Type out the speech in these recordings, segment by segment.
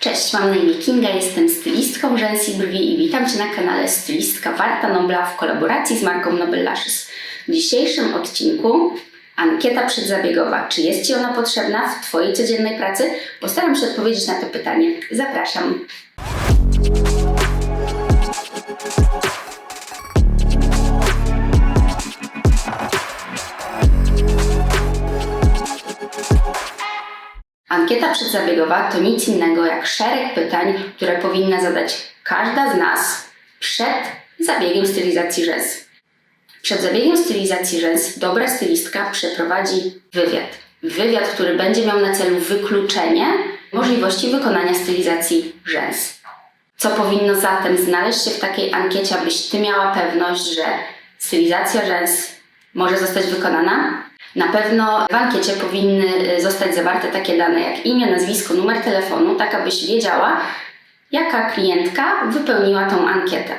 Cześć, mam na imię Kinga, jestem stylistką rzęs i brwi i witam Cię na kanale Stylistka Warta Nobla w kolaboracji z marką Nobel Lashes. W dzisiejszym odcinku ankieta przedzabiegowa. Czy jest Ci ona potrzebna w Twojej codziennej pracy? Postaram się odpowiedzieć na to pytanie. Zapraszam. Ankieta przedzabiegowa to nic innego jak szereg pytań, które powinna zadać każda z nas przed zabiegiem stylizacji rzęs. Przed zabiegiem stylizacji rzęs dobra stylistka przeprowadzi wywiad. Wywiad, który będzie miał na celu wykluczenie możliwości wykonania stylizacji rzęs. Co powinno zatem znaleźć się w takiej ankiecie, abyś Ty miała pewność, że stylizacja rzęs może zostać wykonana? Na pewno w ankiecie powinny y, zostać zawarte takie dane jak imię, nazwisko, numer telefonu, tak abyś wiedziała, jaka klientka wypełniła tą ankietę.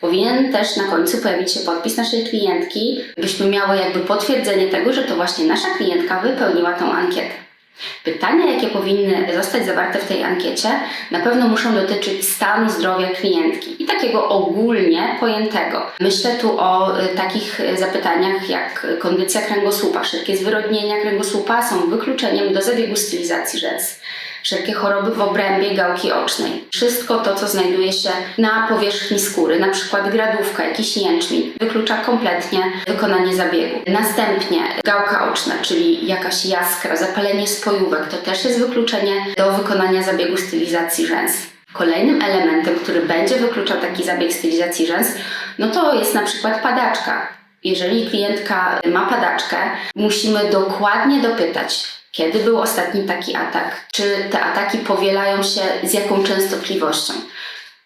Powinien też na końcu pojawić się podpis naszej klientki, byśmy miały jakby potwierdzenie tego, że to właśnie nasza klientka wypełniła tą ankietę. Pytania, jakie powinny zostać zawarte w tej ankiecie, na pewno muszą dotyczyć stanu zdrowia klientki i takiego ogólnie pojętego. Myślę tu o y, takich y, zapytaniach jak kondycja kręgosłupa. Wszelkie zwyrodnienia kręgosłupa są wykluczeniem do zabiegu stylizacji rzęs. Wszelkie choroby w obrębie gałki ocznej. Wszystko to, co znajduje się na powierzchni skóry, na przykład gradówka, jakiś jęczmień, wyklucza kompletnie wykonanie zabiegu. Następnie gałka oczna, czyli jakaś jaskra, zapalenie spojówek, to też jest wykluczenie do wykonania zabiegu stylizacji rzęs. Kolejnym elementem, który będzie wykluczał taki zabieg stylizacji rzęs, no to jest na przykład padaczka. Jeżeli klientka ma padaczkę, musimy dokładnie dopytać, kiedy był ostatni taki atak? Czy te ataki powielają się z jaką częstotliwością?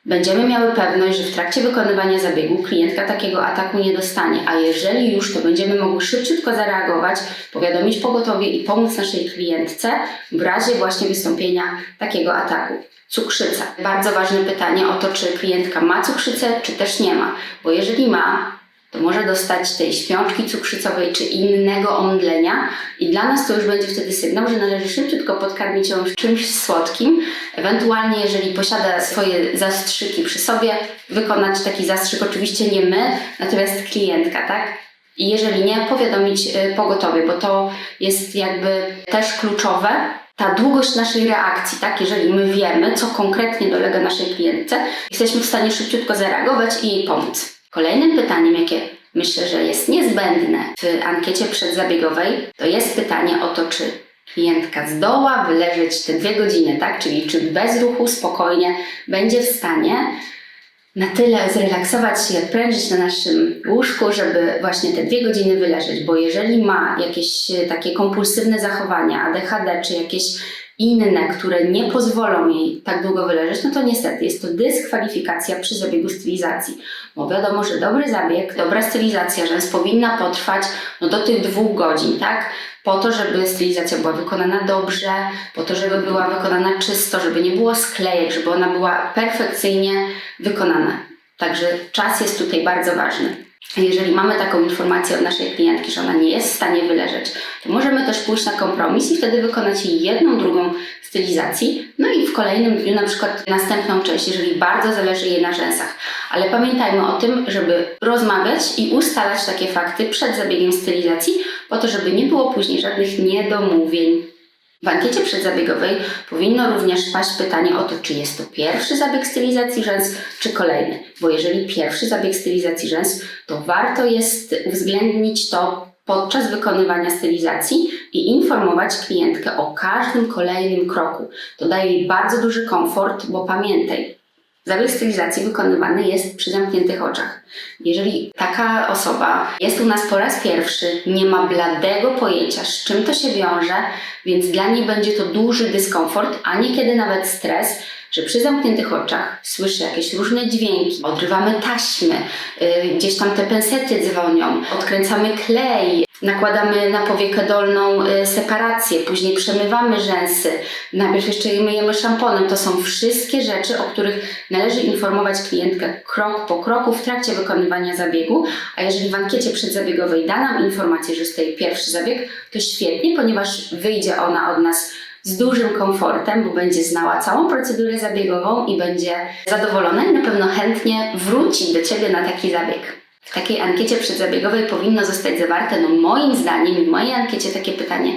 Będziemy miały pewność, że w trakcie wykonywania zabiegu klientka takiego ataku nie dostanie, a jeżeli już, to będziemy mogły szybciutko zareagować, powiadomić pogotowie i pomóc naszej klientce w razie właśnie wystąpienia takiego ataku. Cukrzyca. Bardzo ważne pytanie o to, czy klientka ma cukrzycę, czy też nie ma, bo jeżeli ma, może dostać tej śpiączki cukrzycowej czy innego omdlenia i dla nas to już będzie wtedy sygnał, że należy szybciutko podkarmić ją czymś słodkim, ewentualnie jeżeli posiada swoje zastrzyki przy sobie, wykonać taki zastrzyk oczywiście nie my, natomiast klientka, tak? I jeżeli nie, powiadomić y, pogotowie, bo to jest jakby też kluczowe, ta długość naszej reakcji, tak? Jeżeli my wiemy, co konkretnie dolega naszej klientce, jesteśmy w stanie szybciutko zareagować i jej pomóc. Kolejnym pytaniem, jakie myślę, że jest niezbędne w ankiecie przedzabiegowej, to jest pytanie o to, czy klientka zdoła wyleżeć te dwie godziny, tak? Czyli czy bez ruchu, spokojnie będzie w stanie na tyle zrelaksować się odprężyć na naszym łóżku, żeby właśnie te dwie godziny wyleżeć, bo jeżeli ma jakieś takie kompulsywne zachowania, ADHD czy jakieś inne, które nie pozwolą jej tak długo wyleżeć, no to niestety jest to dyskwalifikacja przy zabiegu stylizacji. Bo wiadomo, że dobry zabieg, dobra stylizacja rzęs powinna potrwać no, do tych dwóch godzin, tak? Po to, żeby stylizacja była wykonana dobrze, po to, żeby była wykonana czysto, żeby nie było sklejek, żeby ona była perfekcyjnie wykonana. Także czas jest tutaj bardzo ważny. Jeżeli mamy taką informację od naszej klientki, że ona nie jest w stanie wyleżeć, to możemy też pójść na kompromis i wtedy wykonać jej jedną, drugą stylizacji, no i w kolejnym dniu na przykład następną część, jeżeli bardzo zależy jej na rzęsach. Ale pamiętajmy o tym, żeby rozmawiać i ustalać takie fakty przed zabiegiem stylizacji, po to, żeby nie było później żadnych niedomówień. W ankiecie przedzabiegowej powinno również paść pytanie o to, czy jest to pierwszy zabieg stylizacji rzęs, czy kolejny. Bo jeżeli pierwszy zabieg stylizacji rzęs, to warto jest uwzględnić to podczas wykonywania stylizacji i informować klientkę o każdym kolejnym kroku. To daje jej bardzo duży komfort, bo pamiętaj, Zabieg stylizacji wykonywany jest przy zamkniętych oczach. Jeżeli taka osoba jest u nas po raz pierwszy, nie ma bladego pojęcia, z czym to się wiąże, więc dla niej będzie to duży dyskomfort, a niekiedy nawet stres, że przy zamkniętych oczach słyszy jakieś różne dźwięki, odrywamy taśmy, yy, gdzieś tam te pensety dzwonią, odkręcamy klej, nakładamy na powiekę dolną y, separację, później przemywamy rzęsy, najpierw jeszcze je myjemy szamponem. To są wszystkie rzeczy, o których należy informować klientkę krok po kroku w trakcie wykonywania zabiegu, a jeżeli w ankiecie przedzabiegowej da nam informację, że jest to jej pierwszy zabieg, to świetnie, ponieważ wyjdzie ona od nas z dużym komfortem, bo będzie znała całą procedurę zabiegową i będzie zadowolona i na pewno chętnie wróci do Ciebie na taki zabieg. W takiej ankiecie przedzabiegowej powinno zostać zawarte, no moim zdaniem w mojej ankiecie takie pytanie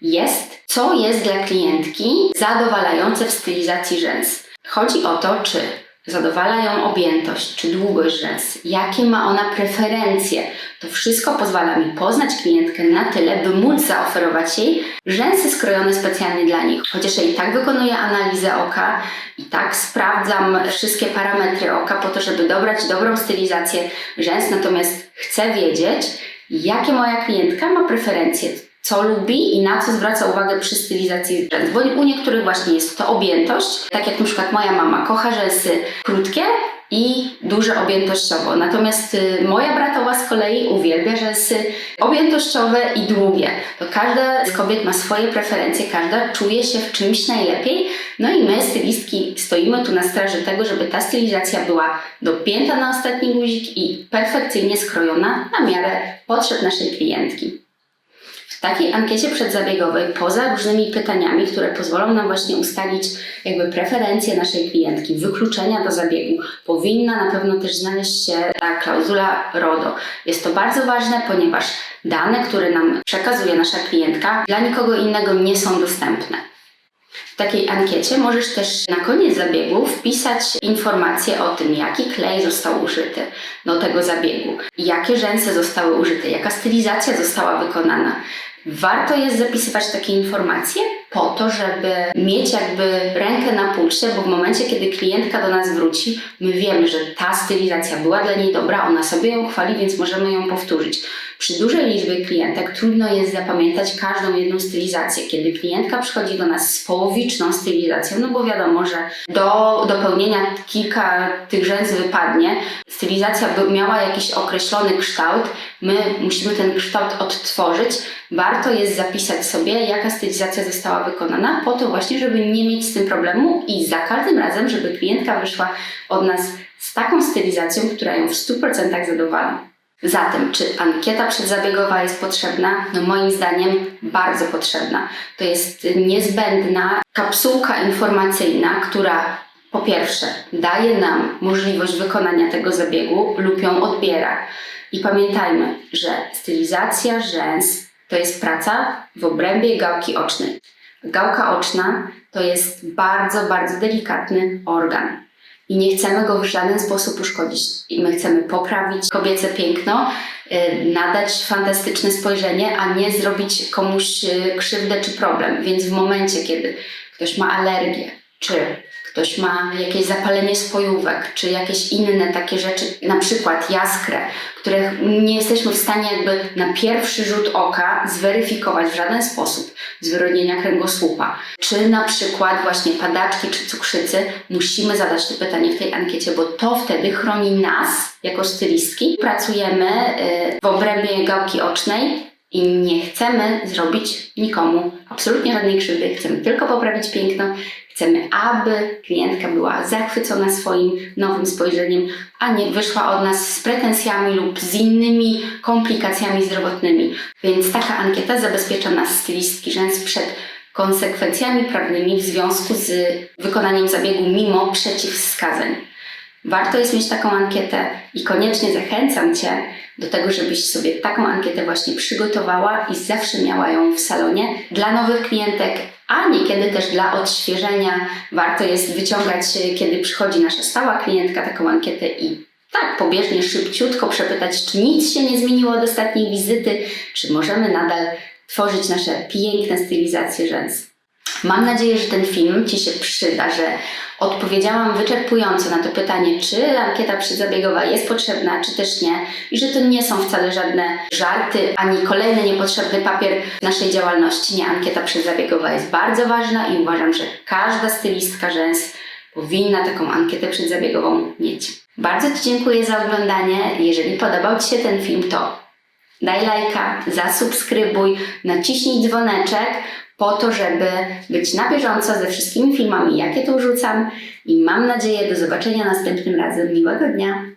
jest, co jest dla klientki zadowalające w stylizacji rzęs. Chodzi o to, czy zadowala ją objętość, czy długość rzęs, jakie ma ona preferencje. To wszystko pozwala mi poznać klientkę na tyle, by móc zaoferować jej rzęsy skrojone specjalnie dla nich. Chociaż ja i tak wykonuję analizę oka, i tak sprawdzam wszystkie parametry oka po to, żeby dobrać dobrą stylizację rzęs, natomiast chcę wiedzieć, jakie moja klientka ma preferencje, co lubi i na co zwraca uwagę przy stylizacji rzęs. Bo u niektórych właśnie jest to objętość, tak jak na przykład moja mama kocha rzęsy krótkie i duże objętościowo. Natomiast y, moja bratowa z kolei uwielbia rzęsy objętościowe i długie. To każda z kobiet ma swoje preferencje, każda czuje się w czymś najlepiej. No i my, stylistki, stoimy tu na straży tego, żeby ta stylizacja była dopięta na ostatni guzik i perfekcyjnie skrojona na miarę potrzeb naszej klientki. W takiej ankiecie przedzabiegowej, poza różnymi pytaniami, które pozwolą nam właśnie ustalić jakby preferencje naszej klientki, wykluczenia do zabiegu, powinna na pewno też znaleźć się ta klauzula RODO. Jest to bardzo ważne, ponieważ dane, które nam przekazuje nasza klientka, dla nikogo innego nie są dostępne. Takiej ankiecie możesz też na koniec zabiegu wpisać informacje o tym, jaki klej został użyty do tego zabiegu, jakie rzęsy zostały użyte, jaka stylizacja została wykonana. Warto jest zapisywać takie informacje po to, żeby mieć jakby rękę na pulsie, bo w momencie, kiedy klientka do nas wróci, my wiemy, że ta stylizacja była dla niej dobra, ona sobie ją chwali, więc możemy ją powtórzyć. Przy dużej liczbie klientek trudno jest zapamiętać każdą jedną stylizację. Kiedy klientka przychodzi do nas z połowiczną stylizacją, no bo wiadomo, że do dopełnienia kilka tych rzęs wypadnie, stylizacja miała jakiś określony kształt, my musimy ten kształt odtworzyć. Warto jest zapisać sobie, jaka stylizacja została wykonana, po to właśnie, żeby nie mieć z tym problemu i za każdym razem, żeby klientka wyszła od nas z taką stylizacją, która ją w 100% zadowala. Zatem, czy ankieta przedzabiegowa jest potrzebna? No moim zdaniem bardzo potrzebna. To jest niezbędna kapsułka informacyjna, która po pierwsze daje nam możliwość wykonania tego zabiegu lub ją odbiera. I pamiętajmy, że stylizacja rzęs to jest praca w obrębie gałki ocznej. Gałka oczna to jest bardzo, bardzo delikatny organ i nie chcemy go w żaden sposób uszkodzić. I my chcemy poprawić kobiece piękno, y, nadać fantastyczne spojrzenie, a nie zrobić komuś y, krzywdę czy problem. Więc w momencie, kiedy ktoś ma alergię, czy ktoś ma jakieś zapalenie spojówek, czy jakieś inne takie rzeczy, na przykład jaskrę, których nie jesteśmy w stanie jakby na pierwszy rzut oka zweryfikować w żaden sposób zwyrodnienia kręgosłupa, czy na przykład właśnie padaczki czy cukrzycy, musimy zadać to pytanie w tej ankiecie, bo to wtedy chroni nas jako stylistki. Pracujemy y, w obrębie gałki ocznej, i nie chcemy zrobić nikomu absolutnie żadnej krzywdy, chcemy tylko poprawić piękno, chcemy, aby klientka była zachwycona swoim nowym spojrzeniem, a nie wyszła od nas z pretensjami lub z innymi komplikacjami zdrowotnymi. Więc taka ankieta zabezpiecza nas stylistki rzęs przed konsekwencjami prawnymi w związku z wykonaniem zabiegu mimo przeciwwskazań. Warto jest mieć taką ankietę i koniecznie zachęcam Cię do tego, żebyś sobie taką ankietę właśnie przygotowała i zawsze miała ją w salonie dla nowych klientek, a niekiedy też dla odświeżenia. Warto jest wyciągać, kiedy przychodzi nasza stała klientka, taką ankietę i tak pobieżnie, szybciutko przepytać, czy nic się nie zmieniło od ostatniej wizyty, czy możemy nadal tworzyć nasze piękne stylizacje rzęs. Mam nadzieję, że ten film Ci się przyda, że odpowiedziałam wyczerpująco na to pytanie, czy ankieta przedzabiegowa jest potrzebna, czy też nie, i że to nie są wcale żadne żarty, ani kolejny niepotrzebny papier naszej działalności. Nie, ankieta przedzabiegowa jest bardzo ważna i uważam, że każda stylistka rzęs powinna taką ankietę przedzabiegową mieć. Bardzo Ci dziękuję za oglądanie. Jeżeli podobał Ci się ten film, to daj lajka, zasubskrybuj, naciśnij dzwoneczek, po to, żeby być na bieżąco ze wszystkimi filmami, jakie tu rzucam. I mam nadzieję do zobaczenia następnym razem. Miłego dnia!